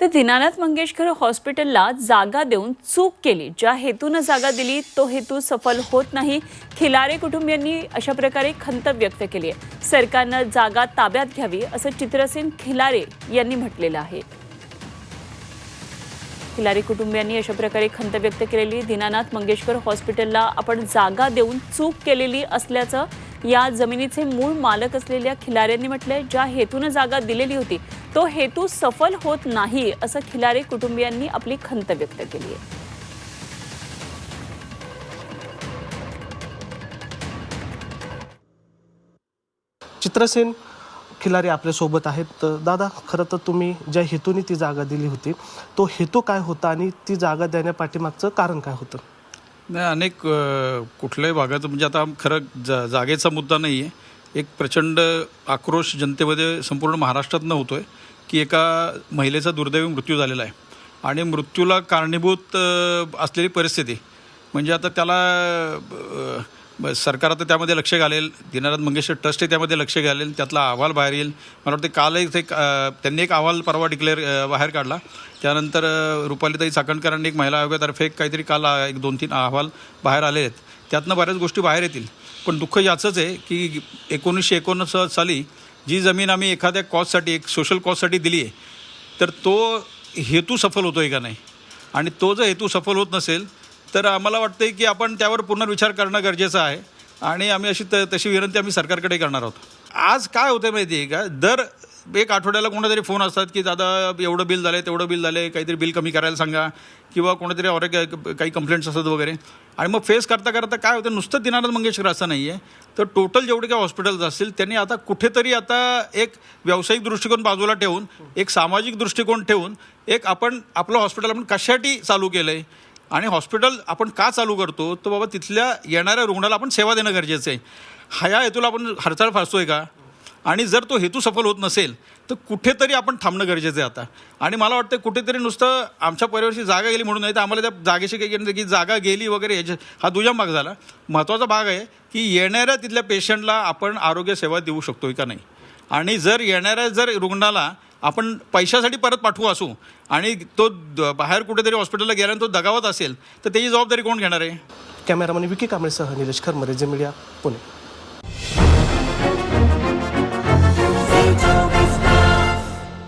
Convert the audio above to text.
तर दीनानाथ मंगेशकर हॉस्पिटलला जागा देऊन चूक केली. ज्या हेतूनं जागा दिली तो हेतू सफल होत नाही. खिलारे कुटुंबियांनी अशा प्रकारे खंत व्यक्त केली आहे. सरकारनं जागा ताब्यात घ्यावी असं चित्रसेन खिलारे यांनी म्हटलेलं आहे. खिलारे कुटुंबियांनी अशा प्रकारे खंत व्यक्त केलेली. दीनानाथ मंगेशकर हॉस्पिटलला आपण जागा देऊन चूक केलेली असल्याचं या जमिनीचे मूळ मालक असलेल्या खिलाऱ्यांनी म्हटलंय ज्या हेतूनं जागा दिलेली होती तो हेतू सफल होत नाही असं खिलारे कुटुंबियांनी आपली खंत व्यक्त केली आहे. चित्रसेन खिलारी आपल्यासोबत आहेत. तर दादा खरं तर तुम्ही ज्या हेतूने ती जागा दिली होती तो हेतू काय होता आणि ती जागा देण्यापाठीमागचं कारण काय होतं? नाही अनेक कुठल्याही भागाचं म्हणजे आता खरं जा जागेचा मुद्दा नाही आहे. एक प्रचंड आक्रोश जनतेमध्ये संपूर्ण महाराष्ट्रातनं होतो आहे की एका महिलेचा दुर्दैवी मृत्यू झालेला आहे. आणि मृत्यूला कारणीभूत असलेली परिस्थिती. म्हणजे आता त्याला ब- सरकार आता त्यामध्ये लक्ष घालेल दीनानाथ मंगेशकर ट्रस्ट आहे त्यामध्ये लक्ष घालेल त्यातला अहवाल बाहेर येईल. मला वाटतं कालही ते त्यांनी एक अहवाल परवा डिक्लेअर बाहेर काढला. त्यानंतर रुपालीताई चाकणकरांनी एक महिला आयोगातर्फे काहीतरी काल एक दोन तीन अहवाल बाहेर आले आहेत. त्यातनं बऱ्याच गोष्टी बाहेर येतील. पण दुःख याचंच आहे की एकोणीसशे एकोणसाठ साली जी जमीन आम्ही एखाद्या कॉजसाठी एक सोशल कॉजसाठी दिली आहे तर तो हेतू सफल होतो आहे का नाही? आणि तो जर हेतू सफल होत नसेल तर आम्हाला वाटतं की आपण त्यावर पुनर्विचार करणं गरजेचं आहे. आणि आम्ही अशी त तशी विनंती आम्ही सरकारकडे करणार आहोत. आज काय होतं माहिती आहे का? दर एक आठवड्याला कोणातरी फोन असतात की दादा एवढं बिल झालं आहे तेवढं बिल झालं आहे काहीतरी बिल कमी करायला सांगा. किंवा कोणतरी और काही कंप्लेंट्स असतात वगैरे. आणि मग फेस करता करता काय होतं नुसतं दिनानाथ मंगेशकर असं नाही आहे तर टोटल जेवढे काही हॉस्पिटल्स असतील त्यांनी आता कुठेतरी आता एक व्यावसायिक दृष्टिकोन बाजूला ठेवून एक सामाजिक दृष्टिकोन ठेवून एक आपण आपलं हॉस्पिटल आपण कशासाठी चालू केलं आहे आणि हॉस्पिटल आपण का चालू करतो? तर बाबा तिथल्या येणाऱ्या रुग्णाला आपण सेवा देणं गरजेचं आहे. हा या हेतूला आपण हरचाळ फासतोय का? आणि जर तो हेतू सफल होत नसेल तर कुठेतरी आपण थांबणं गरजेचं आहे आता. आणि मला वाटतं कुठेतरी नुसतं आमच्या परिवाराची जागा गेली म्हणून नाही तर आम्हाला त्या जागेशी काही केलं की जागा गेली वगैरे याच्या हा दुय्यम भाग झाला. महत्त्वाचा भाग आहे की येणाऱ्या तिथल्या पेशंटला आपण आरोग्य सेवा देऊ शकतोय का नाही? आणि जर येणाऱ्या जर रुग्णाला आपण पैशासाठी परत पाठवू असू. आणि तो द- बाहेर कुठेतरी हॉस्पिटलला गेला आणि तो दगावत असेल तर त्याची जबाबदारी कोण घेणार आहे? कॅमेरामॅन विकी कांबळेसह निलेश खरमरे जे मीडिया पुणे.